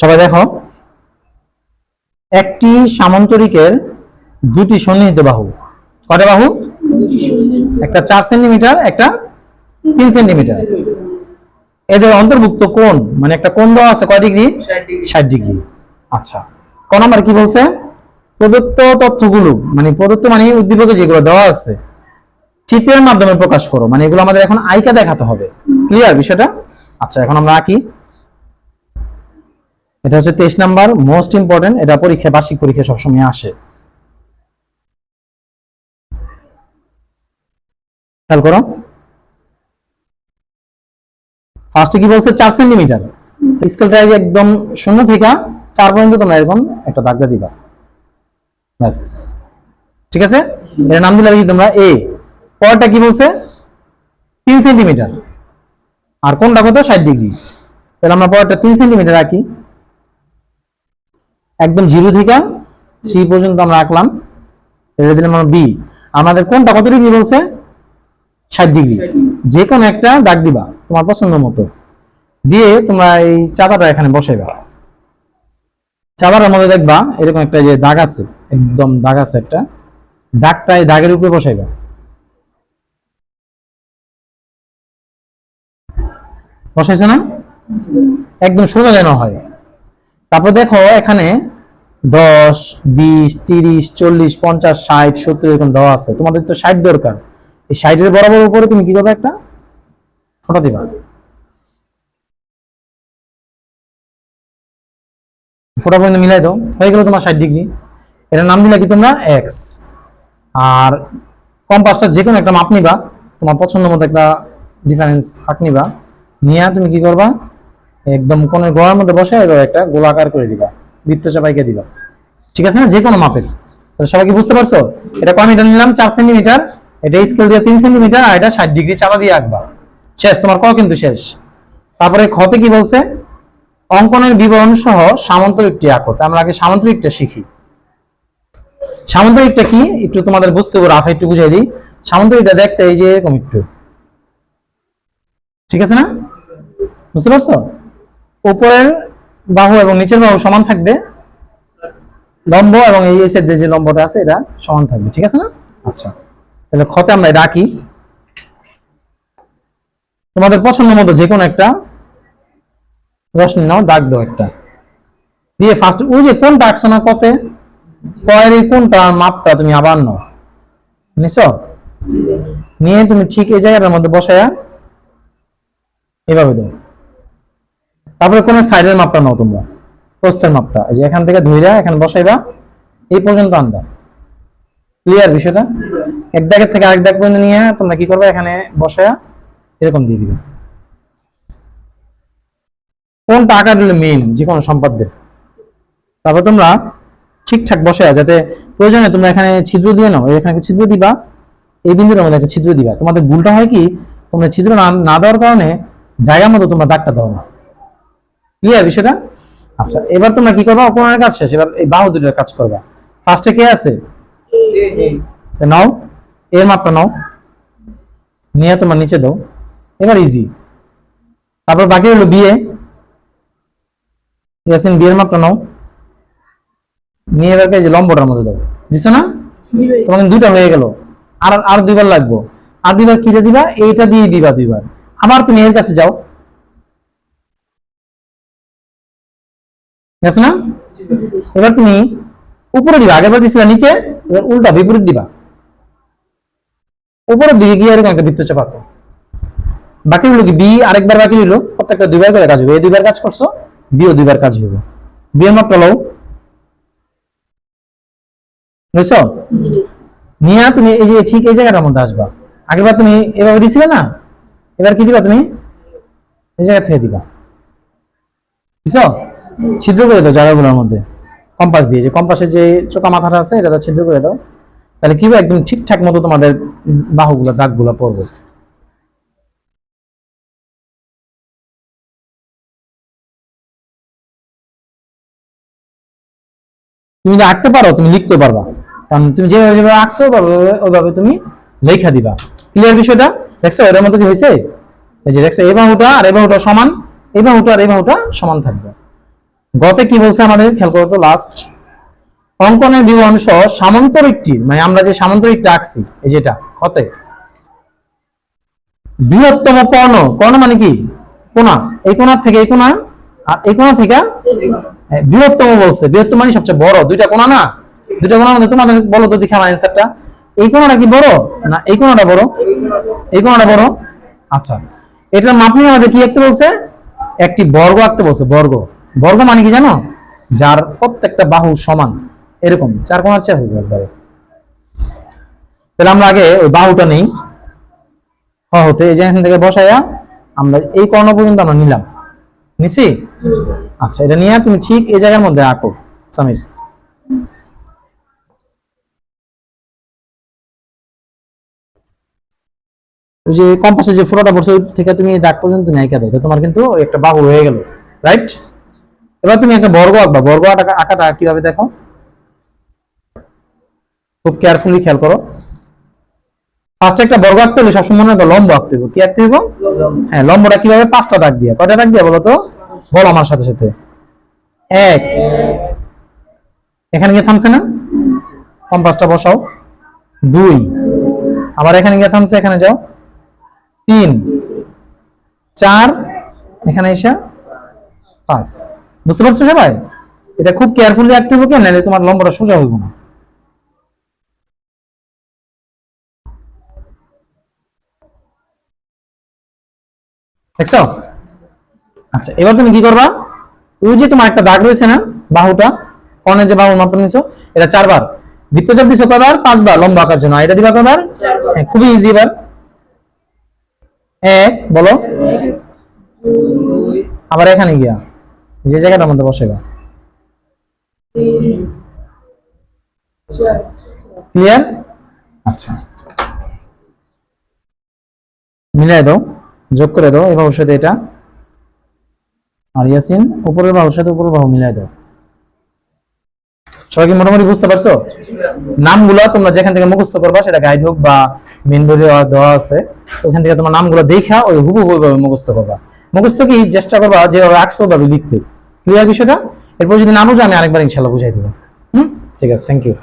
সবাই দেখো। একটি সামান্তরিকের দুটি সন্নিহিত বাহু। কটা বাহু? একটা চার সেন্টিমিটার একটা তিন সেন্টিমিটার। এদের অন্তর্ভুক্ত কোণ মানে একটা কোণ দেওয়া আছে কয় ডিগ্রি? ষাট ডিগ্রি। আচ্ছা ক নাম্বার কি বলছে? প্রদত্ত তথ্যগুলো মানে প্রদত্ত মানে উদ্দীপকে যেগুলো দেওয়া আছে চিত্রের মাধ্যমে প্রকাশ করো। মানে এগুলো আমাদের এখন আইকা দেখাতে হবে। ক্লিয়ার বিষয়টা? আচ্ছা এখন আমরা আঁকি। এটা হচ্ছে তেইশ নাম্বার মোস্ট ইম্পর্টেন্ট এটা পরীক্ষা, বার্ষিক পরীক্ষা সবসময় আসে। খেয়াল করো। ফার্স্টে কি বলছে? চার সেন্টিমিটার স্কেলটা একদম শূন্য থেকে চার পর্যন্ত তোমরা এরকম একটা দাগটা দিবা। ব্যাস। ঠিক আছে? এর নাম দিলে কি তোমরা এ পরটা কি বলছে? তিন সেন্টিমিটার আর কোনটা কত? ষাট ডিগ্রি তাহলে আমরা পরটা তিন সেন্টিমিটার রাখি। একদম জিরো থেকে থ্রি পর্যন্ত আমরা রাখলাম এটা দিলাম আমরা বি আমাদের কোনটা কত ডিগ্রি বলছে? ষাট ডিগ্রি। যে কোনো একটা দাগ দিবা তোমার পছন্দ মতো। দিয়ে তোমরা এই চাঁদাটা এখানে বসাইবা। চাঁদাটার মধ্যে দেখবা এরকম একটা যে দাগ আছে একদম দাগ আছে একটা দাগটা এই দাগের উপরে বসাইবা। বসাইছো না? একদম সোজা যেন হয়। তারপর দেখো এখানে দশ, বিশ, তিরিশ, চল্লিশ, পঞ্চাশ, ষাট, সত্তর এরকম দেওয়া আছে। তোমাদের তো ষাট দরকার। এই ষাটের বরাবর উপরে তুমি কি করবে একটা? ফোটা দিবা। ফোটা পর্যন্ত মিলাই দাও। হয়ে গেল তোমার ষাট ডিগ্রি। এটার নাম দিলে কি তোমরা? এক্স আর কম্পাসটা যে কোনো একটা মাপ নিবা। তোমার পছন্দ মতো একটা ডিফারেন্স ফাঁক নিবা। নিয়ে তুমি কি করবা? একদম কোন গোড়ার মধ্যে বসে এবার একটা গোলাকার করে দিবা। বৃত্ত চাপাইকে দিবা। ঠিক আছে না? যে কোনো মাপের। সবাই কি বুঝতে পারছ? এটা কয় মিটার নিলাম? চার সেন্টিমিটার। এটা স্কেল দিয়ে তিন সেন্টিমিটার আর এটা ষাট ডিগ্রি চাপা দিয়ে আঁকবা। শেষ, তোমার ক কিন্তু শেষ। তারপরে খতে কি বলছে? অঙ্কনের বিবরণ সহ সামন্তরিকটি আঁকো। আমরা আগে সামান্তরিকটা শিখি। সামন্তরিকটা কি? একটু তোমাদের বুঝতে পারো আফা একটু বুঝাই দিই। সামন্তরিকটা দেখতে এই যে এরকম একটু। ঠিক আছে না? বুঝতে পারছ? উপরের বাহু এবং নিচের বাহু সমান থাকবে। লম্ব এবং এই এসের যে লম্বটা আছে, এটা সমান থাকবে, ঠিক আছে না? আচ্ছা তাহলে খতে আমরা আঁকি। তোমাদের পছন্দ মতো যে কোনো একটা রশ্মি নাও, দাগ দাও একটা। দিয়ে ফার্স্ট ওই যে কোনটা আঁকছো না কতে? কয়ের কোনটা মাপটা তুমি আবার নাও। নিছো? নিয়ে তুমি ঠিক এই জায়গাটার মধ্যে বসায়া এভাবে দাও। তারপরে কোন সাইডের মাপটা নাও তোমরা। প্রস্থের মাপটা। এই যে এখান থেকে ধইরা, এখানে বসাইবা, এই পর্যন্ত আনবা। ক্লিয়ার বিষয়টা? এক দাগের থেকে আরেক দাগ পর্যন্ত নিয়ে তোমরা কি করবে? এখানে বসায়া এরকম দিয়ে দিবে। কোনটা আকার দিলে মেইন যে কোনো সম্পাদ্যের। তারপর তোমরা ঠিকঠাক বসে যাতে প্রয়োজনে তোমরা এখানে ছিদ্র দিয়ে নাও। এখানে ছিদ্র দিবা, এই বিন্দুর মধ্যে একটা ছিদ্র দিবা। তোমাদের ভুলটা হয় কি? তোমরা ছিদ্র না না দেওয়ার কারণে জায়গা মতো তোমরা দাগটা দাও না। ক্লিয়ার বিষয়টা? আচ্ছা এবার তোমরা কি করবা? অপনের কাজ শেষ, এবার এই বাহু দুটোর কাজ করবা। ফার্স্টে কে আছে? তো নাও। এর মাপটা নাও। নিয়ে তোমার নিচে দাও। এবার ইজি তারপর বাকি হলো বিয়ে ইয়াসিন বিয়ের মাপটা নাও। নিয়ে এবার যে লম্বটার মধ্যে দাও। দিছো না? তোমার কিন্তু দুইটা হয়ে গেল। আর আর দুইবার লাগবো। আর দুইবার কিরে দিবা? এইটা দিয়ে দিবা দুইবার। আবার তুমি এর কাছে যাও। গেছো না? এবার তুমি উপরে দিবা আগেবার দিছিলা নিচে, এবার উল্টা বিপরীত দিবা। উপরের দিকে গিয়ে এরকম একটা বৃত্ত চাপাতো বাকি হলো কি বি আরেকবার বাকি হলো প্রত্যেকটা দুইবার করে কাজ হবে এই দুইবার কাজ করছ বিও দুইবার কাজ হবে বিয়ের মাপটা লও। বুঝছ? নিয়ে তুমি এই যে ঠিক এই জায়গাটার মধ্যে আসবা। আগেবার তুমি এভাবে দিছিলে না? এবার কি দিবা তুমি? এই জায়গা থেকে দিবা। বুঝছ? ছিদ্র করে দাও জায়গাগুলোর মধ্যে। কম্পাস দিয়ে, যে কম্পাসের যে চোকা মাথাটা আছে, এটা ছিদ্র করে দাও। তাহলে কি একদম ঠিকঠাক মতো তোমাদের বাহুগুলো, দাগগুলো পড়বে। তুমি যদি আঁকতে পারো, তুমি লিখতে পারবা। কারণ তুমি যেভাবে যেভাবে আঁকছো ওইভাবে তুমি লেখা দিবা। ক্লিয়ার বিষয়টা? দেখছ? এটার মধ্যে কি হয়েছে? এই যে দেখছ, এই বাহুটা আর এই বাহুটা সমান, এই বাহুটা আর এই বাহুটা সমান থাকবে। গতে কি বলছে আমাদের? খেয়াল করো তো লাস্ট অঙ্কনের বিবরণ সহ সামান্তরিকটির মানে আমরা যে সামান্তরিকটা আঁকছি এই যেটা ক্ষতে বৃহত্তম কর্ণ কর্ণ মানে কি? কোনা এই কোণার থেকে এই কোণা আর এই কোণা থেকে হ্যাঁ, বৃহত্তম বলছে। বৃহত্তম মানে সবচেয়ে বড় দুইটা কোণা না? দুইটা কোণার মধ্যে তোমাদের বলো তো দেখে আমার অ্যান্সারটা এই কোণাটা কি বড় না এই কোনাটা বড়? এই কোনাটা বড়? আচ্ছা এটার মাপ নিয়ে আমাদের কি আঁকতে বলছে? একটি বর্গ আঁকতে বলছে বর্গ। বর্গ মানে কি জানো? যার প্রত্যেকটা বাহু সমান। এরকম, চার কোণার চেয়ে হইবে একবারে। তাহলে আমরা আগে ওই বাহুটা নেই। হ হতে এই যে এখান থেকে বসাইয়া আমরা এই কর্ণ পর্যন্ত আমরা নিলাম। নিছি? আচ্ছা এটা নিয়ে তুমি ঠিক এই জায়গার মধ্যে আঁকো, সামির। যে কম্পাসে যে ফোটোটা পড়ছে থেকে তুমি দাগ পর্যন্ত আঁকা দাও তোমার কিন্তু একটা বাহু হয়ে গেল রাইট এবার তুমি একটা বর্গ আঁকবা। বর্গ আঁকাটা কীভাবে দেখো? খুব কেয়ারফুলি খেয়াল করো। ফার্স্টে একটা বর্গ আঁকতে হলে সবসময় মনে রাখবে, লম্ব আঁকতে হবে কি আঁকতে হবে হ্যাঁ লম্বটা কীভাবে পাঁচটা দাগ দিয়ে? কয়টা দাগ দিয়ে বলো তো বলো আমার সাথে সাথে। এক। এখানে গিয়ে থামছে না? কম্পাসটা বসাও। দুই। আবার এখানে গিয়ে থামছে, এখানে যাও। তিন। চার। এখানে এসে পাঁচ। বুঝতে পারছ সবাই? এটা খুব কেয়ারফুলি রাখতে হবে কেন? নাহলে তোমার লম্বটা সোজা হইব না। দেখছ? আচ্ছা এবার তুমি কি করবা? ওই যে তোমার একটা দাগ রয়েছে না বাহুটা কর্ণের যে বাহু মাপটা নিছো এটা চারবার। বৃত্তচাপ দিছো কয়বার? পাঁচবার। লম্বা আঁকার জন্য। এটা দিবা কয়বার? হ্যাঁ, খুবই ইজি এবার। এক বলো। আবার এখানে গিয়া। যে জায়গাটার মধ্যে বসেবা ক্লিয়ার আচ্ছা। মিলাই দাও, যোগ করে দাও, এই বাহুর সাথে এটা। আর ইয়াসিন, উপরের বাহুর সাথে উপরের বাহু মিলাই দাও। সবাই কি মোটামুটি বুঝতে পারছ? নামগুলো তোমরা যেখান থেকে মুখস্থ করবা সেটা গাইড হোক বা মেন বই দেওয়া আছে ওখান থেকে তোমার নামগুলো দেখা ওই হুবহু মুখস্থ করবা। মুখস্থ কি চেষ্টা করবা যেভাবে আঁকছো ওভাবে লিখতে? ক্লিয়ার বিষয়টা? এরপর যদি নামও জানে আরেকবার ইনশাল্লাহ বুঝাই দেবো। হুম? ঠিক আছে থ্যাংক ইউ